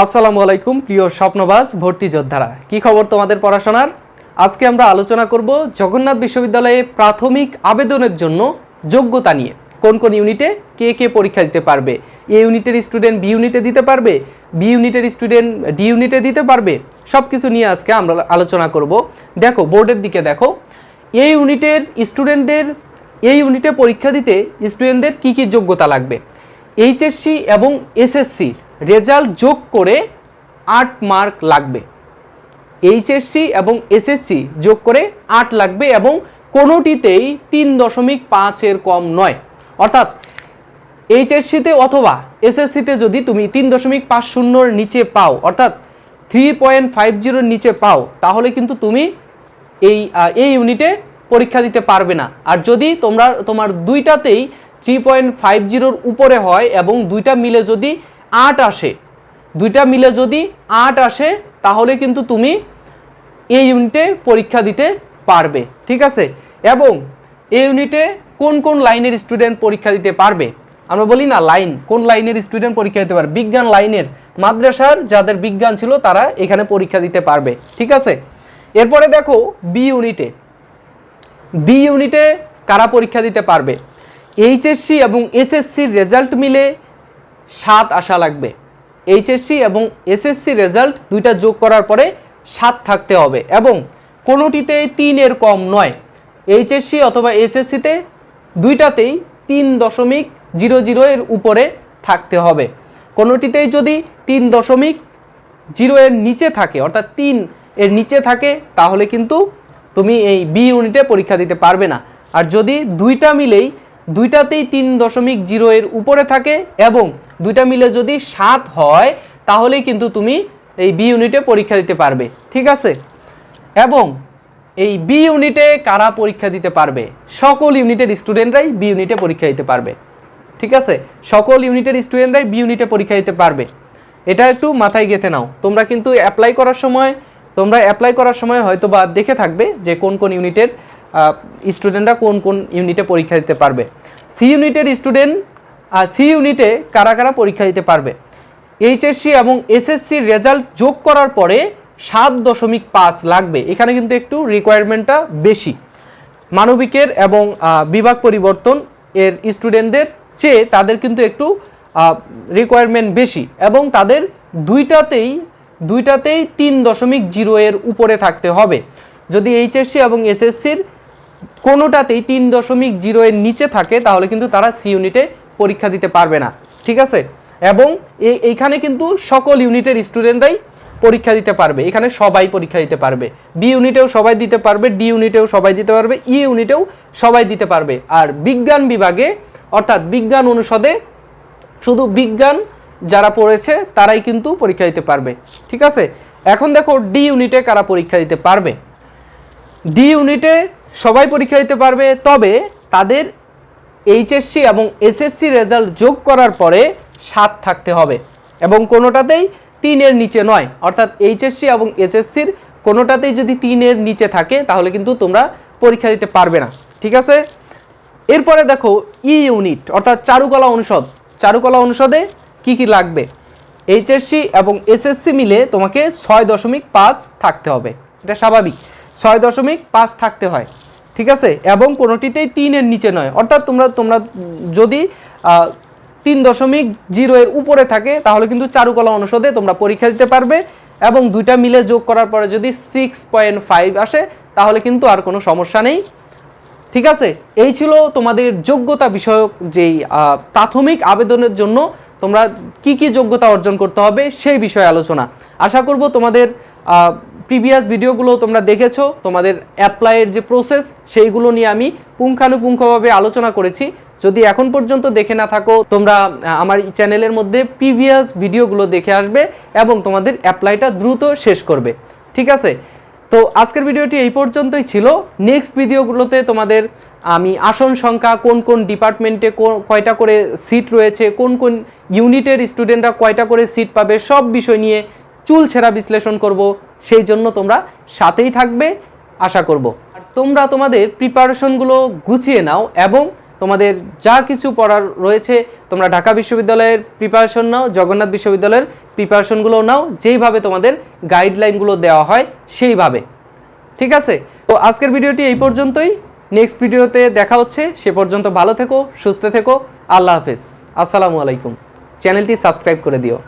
আসসালামু আলাইকুম, প্রিয় স্বপ্নবাজ, ভর্তি যোদ্ধারা। কি খবর তোমাদের পড়াশোনার? আজকে আমরা আলোচনা করব জগন্নাথ বিশ্ববিদ্যালয়ে প্রাথমিক আবেদনের জন্য যোগ্যতা নিয়ে। কোন কোন ইউনিটে কে কে পরীক্ষা দিতে পারবে? এ ইউনিটের স্টুডেন্ট বি ইউনিটে দিতে পারবে? বি ইউনিটের স্টুডেন্ট ডি ইউনিটে দিতে পারবে? সব কিছু নিয়ে আজকে আমরা আলোচনা করব। দেখো, বোর্ডের দিকে দেখো। এই ইউনিটের স্টুডেন্টদের এই ইউনিটে পরীক্ষা দিতে স্টুডেন্টদের কী কী যোগ্যতা লাগবে? এইচএসসি এবং এসএসসি রেজাল্ট যোগ করে আট মার্ক লাগবে। এইচএসসি এবং এসএসসি যোগ করে আট লাগবে এবং কোনোটিতেই তিন দশমিক পাঁচের কম নয়। অর্থাৎ এইচএসসিতে অথবা এসএসসিতে যদি তুমি তিন দশমিক পাঁচ শূন্যর নিচে পাও, অর্থাৎ থ্রি পয়েন্ট ফাইভ জিরোর নিচে পাও, তাহলে কিন্তু তুমি এই এই ইউনিটে পরীক্ষা দিতে পারবে না। আর যদি তোমরা, তোমার দুইটাতেই থ্রি পয়েন্ট ফাইভ জিরোর উপরে হয় এবং দুইটা মিলে যদি আট আসে। দুইটা মিলে যদি আট আসে, তাহলে কিন্তু তুমি এই ইউনিটে পরীক্ষা দিতে পারবে, ঠিক আছে? এবং এই ইউনিটে কোন কোন লাইনের স্টুডেন্ট পরীক্ষা দিতে পারবে? আমরা বলি না লাইন কোন লাইনের স্টুডেন্ট পরীক্ষা দিতে পারবে? বিজ্ঞান লাইনের, মাদ্রাসার যাদের বিজ্ঞান ছিল তারা এখানে পরীক্ষা দিতে পারবে, ঠিক আছে? এরপরে দেখো বি ইউনিটে বি ইউনিটে কারা পরীক্ষা দিতে পারবে? এইচএসসি এবং এসএসসির রেজাল্ট মিলে সাত আসা লাগবে। এইচএসসি এবং এসএসসি রেজাল্ট দুইটা যোগ করার পরে সাত থাকতে হবে এবং কোনোটিতে তিনের কম নয়। এইচএসসি অথবা এসএসসিতে দুইটাতেই তিন দশমিক জিরো জিরো এর উপরে থাকতে হবে। কোনোটিতেই যদি তিন দশমিক জিরো এর নিচে থাকে, অর্থাৎ তিন এর নিচে থাকে, তাহলে কিন্তু তুমি এই বি ইউনিটে পরীক্ষা দিতে পারবে না। আর যদি দুইটা মিলেই দুইটাতেই তিন দশমিক জিরো এর উপরে থাকে এবং দুইটা মিলে যদি সাত হয়, তাহলেই কিন্তু তুমি এই বি ইউনিটে পরীক্ষা দিতে পারবে। ঠিক আছে? এবং এই বি ইউনিটে কারা পরীক্ষা দিতে পারবে? সকল ইউনিটের স্টুডেন্টরাই বি ইউনিটে পরীক্ষা দিতে পারবে। ঠিক আছে? সকল ইউনিটের স্টুডেন্টরাই বি ইউনিটে পরীক্ষা দিতে পারবে। এটা একটু মাথায় গেঁথে নাও। তোমরা কিন্তু অ্যাপ্লাই করার সময়, তোমরা অ্যাপ্লাই করার সময় হয়তো বা দেখে থাকবে যে কোন কোন ইউনিটের স্টুডেন্টরা কোন কোন ইউনিটে পরীক্ষা দিতে পারবে? সি ইউনিটের স্টুডেন্ট সি ইউনিটে কারা কারা পরীক্ষা দিতে পারবে? এইচএসসি এবং এসএসসির রেজাল্ট যোগ করার পরে সাত দশমিক পাঁচ লাগবে। এখানে কিন্তু একটু রিকোয়ারমেন্টটা বেশি। মানবিকের এবং বিভাগ পরিবর্তন এর স্টুডেন্টদের চেয়ে তাদের কিন্তু একটু রিকোয়ারমেন্ট বেশি এবং তাদের দুইটাতেই দুইটাতেই তিন দশমিক জিরো এর উপরে থাকতে হবে। যদি এইচএসসি এবং এসএসসির কোনোটাতেই তিন দশমিক জিরো এর নিচে থাকে, তাহলে কিন্তু তারা সি ইউনিটে পরীক্ষা দিতে পারবে না, ঠিক আছে? এবং এইখানে কিন্তু সকল ইউনিটের স্টুডেন্টরাই পরীক্ষা দিতে পারবে, এখানে সবাই পরীক্ষা দিতে পারবে। বি ইউনিটেও সবাই দিতে পারবে ডি ইউনিটেও সবাই দিতে পারবে ই ইউনিটেও সবাই দিতে পারবে। আর বিজ্ঞান বিভাগে, অর্থাৎ বিজ্ঞান অনুষদে, শুধু বিজ্ঞান যারা পড়েছে, তারাই কিন্তু পরীক্ষা দিতে পারবে, ঠিক আছে? এখন দেখো ডি ইউনিটে কারা পরীক্ষা দিতে পারবে? ডি ইউনিটে সবাই পরীক্ষা দিতে পারবে, তবে তাদের এইচএসসি এবং এসএসসি রেজাল্ট যোগ করার পরে সাত থাকতে হবে এবং কোনোটাতেই তিনের নিচে নয়। অর্থাৎ এইচএসসি এবং এসএসসির কোনোটাতেই যদি তিনের নিচে থাকে, তাহলে কিন্তু তোমরা পরীক্ষা দিতে পারবে না। ঠিক আছে? এরপরে দেখো ই ইউনিট, অর্থাৎ চারুকলা অনুষদ। চারুকলা অনুষদে কি কি লাগবে? এইচএসসি এবং এসএসসি মিলে তোমাকে ছয় দশমিক পাঁচ থাকতে হবে। এটা স্বাভাবিক। ছয় দশমিক পাঁচ থাকতে হয়। ঠিক আছে? এবং কোনোটিতেই তিনের নিচে নয়। অর্থাৎ তোমরা তোমরা যদি তিন দশমিক জিরো এর উপরে থাকে, তাহলে কিন্তু চারুকলা অনুষদে তোমরা পরীক্ষা দিতে পারবে এবং দুইটা মিলে যোগ করার পরে যদি সিক্স পয়েন্ট ফাইভ আসে, তাহলে কিন্তু আর কোনো সমস্যা নেই। ঠিক আছে? এই ছিল তোমাদের যোগ্যতা বিষয়ক যেই প্রাথমিক আবেদনের জন্য তোমরা কি কি যোগ্যতা অর্জন করতে হবে সেই বিষয়ে আলোচনা। আশা করব তোমাদের প্রিভিয়াস ভিডিওগুলো তোমরা দেখেছ, তোমাদের অ্যাপ্লাইয়ের যে প্রসেস সেইগুলো নিয়ে আমি পুঙ্খানুপুঙ্খভাবে আলোচনা করেছি। যদি এখন পর্যন্ত দেখে না থাকো, তোমরা আমার চ্যানেলের মধ্যে প্রিভিয়াস ভিডিওগুলো দেখে আসবে এবং তোমাদের অ্যাপ্লাইটা দ্রুত শেষ করবে। ঠিক আছে? তো আজকের ভিডিওটি এই পর্যন্তই ছিল। নেক্সট ভিডিওগুলোতে তোমাদের, আমি আসন সংখ্যা, কোন কোন ডিপার্টমেন্টে কয়টা করে সিট রয়েছে, কোন কোন ইউনিটের স্টুডেন্টরা কয়টা করে সিট পাবে, সব বিষয় নিয়ে চুল ছেঁড়া বিশ্লেষণ করব। সেই জন্য তোমরা সাথেই থাকবে, আশা করব। আর তোমরা তোমাদের প্রিপারেশনগুলো গুছিয়ে নাও এবং তোমাদের যা কিছু পড়ার রয়েছে, তোমরা ঢাকা বিশ্ববিদ্যালয়ের প্রিপারেশন নাও, জগন্নাথ বিশ্ববিদ্যালয়ের প্রিপারেশনগুলো নাও, যেইভাবে তোমাদের গাইডলাইনগুলো দেওয়া হয় সেইভাবে। ঠিক আছে? তো আজকের ভিডিওটি এই পর্যন্তই। নেক্সট ভিডিওতে দেখা হচ্ছে। সে পর্যন্ত ভালো থেকো, সুস্থ থেকো। আল্লাহ হাফেজ। আসসালামু আলাইকুম। চ্যানেলটি সাবস্ক্রাইব করে দিও।